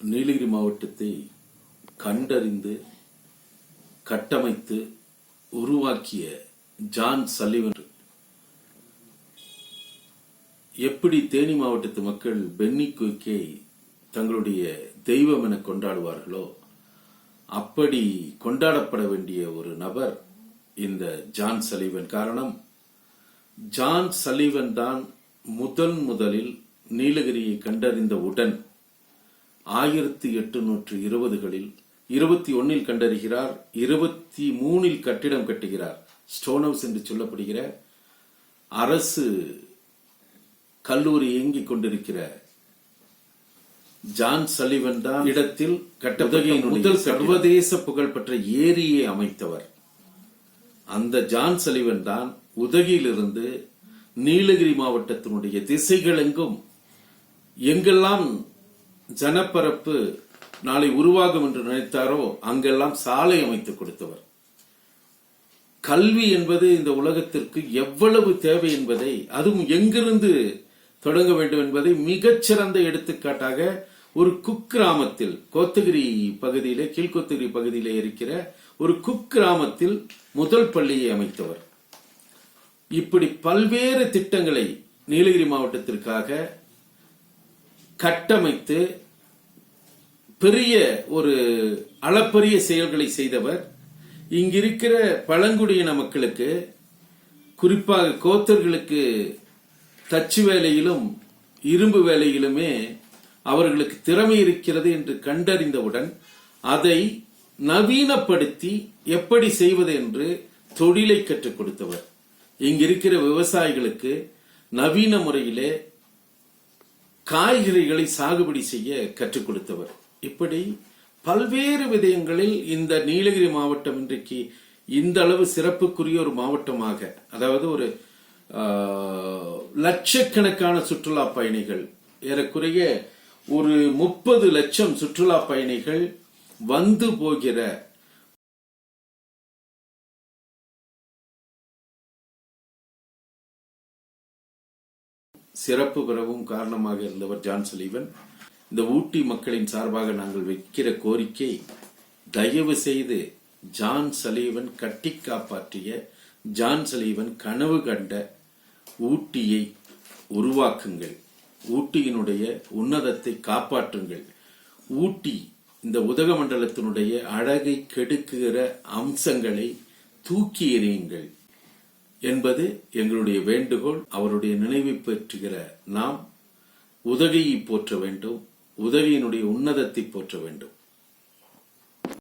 நீலகிரி மாவட்டத்தை கண்டறிந்து கட்டமைத்து உருவாக்கிய ஜான் சல்லிவன். எப்படி தேனி மாவட்டத்து மக்கள் பென்னி குயிக்கை தங்களுடைய தெய்வம் என கொண்டாடுவார்களோ அப்படி கொண்டாடப்பட வேண்டிய ஒரு நபர் இந்த ஜான் சலீவன். காரணம் ஜான் சலீவன் தான் முதன் முதலில் நீலகிரியை கண்டறிந்த உடன் ஆயிரத்தி எட்டுநூற்று இருபதுகளில் இருபத்தி ஒன்னில் கண்டறிகிறார் இருபத்தி மூணில் கட்டிடம் கட்டுகிறார். ஸ்டோன் ஹவுஸ் என்று சொல்லப்படுகிற அரசு கல்லூரி இயங்கிக் கொண்டிருக்கிற ஜான் சலிவன் தான் இடத்தில் கட்டப்பட்ட முதல் சர்வதேச புகழ்பெற்ற ஏரியை அமைத்தவர். அந்த ஜான் சலிவன் தான் உதகியிலிருந்து நீலகிரி மாவட்டத்தினுடைய திசைகள் எங்கும் எங்கெல்லாம் ஜனப்பரப்பு நாளை உருவாகும் என்று நினைத்தாரோ அங்கெல்லாம் சாலை அமைத்து கொடுத்தவர். கல்வி என்பது இந்த உலகத்திற்கு எவ்வளவு தேவை என்பதை அதுவும் எங்கிருந்து தொடங்க வேண்டும் என்பதை மிகச்சிறந்த எடுத்துக்காட்டாக ஒரு குக்கிராமத்தில் கோத்தகிரி பகுதியிலே கீழ்கோத்தகிரி பகுதியிலே இருக்கிற ஒரு குக்கிராமத்தில் முதல் பள்ளியை அமைத்தவர். இப்படி பல்வேறு திட்டங்களை நீலகிரி மாவட்டத்திற்காக கட்டமைத்து பெரிய ஒரு அளப்பரிய செயல்களை செய்தவர். இங்கிருக்கிற பழங்குடியின மக்களுக்கு குறிப்பாக கோத்தர்களுக்கு தச்சு வேலையிலும் இரும்பு வேலையிலுமே அவர்களுக்கு திறமை இருக்கிறது என்று கண்டறிந்தவுடன் அதை நவீனப்படுத்தி எப்படி செய்வது என்று தொழிலை கற்றுக் கொடுத்தவர். இங்கிருக்கிற விவசாயிகளுக்கு நவீன முறையிலே காய்கறிகளை சாகுபடி செய்ய கற்றுக் கொடுத்தவர். இப்படி பல்வேறு விதயங்களில் இந்த நீலகிரி மாவட்டம் இன்றைக்கு இந்த அளவு சிறப்புக்குரிய ஒரு மாவட்டமாக அதாவது ஒரு லட்சக்கணக்கான சுற்றுலா பயணிகள் ஏறக்குறைய ஒரு முப்பது லட்சம் சுற்றுலா பயணிகள் வந்து போகிற சிறப்பு பெறவும் காரணமாக இருந்தவர் ஜான் சலீவன். இந்த ஊட்டி மக்களின் சார்பாக நாங்கள் வைக்கிற கோரிக்கை தயவு செய்து ஜான் சலீவன் கட்டி காப்பாற்றிய ஜான் சலீவன் கனவு கண்ட ஊட்டியை உருவாக்குங்கள். ஊட்டியினுடைய உன்னதத்தை காப்பாற்றுங்கள். ஊட்டி இந்த உதகமண்டலத்தினுடைய அழகை கெடுக்குகிற அம்சங்களை தூக்கி எறியுங்கள் என்பது எங்களுடைய வேண்டுகோள் அவருடைய நினைவை பெற்றுகிற நாம் உதகையை போற்ற வேண்டும் உதகையினுடைய உன்னதத்தை போற்ற வேண்டும்.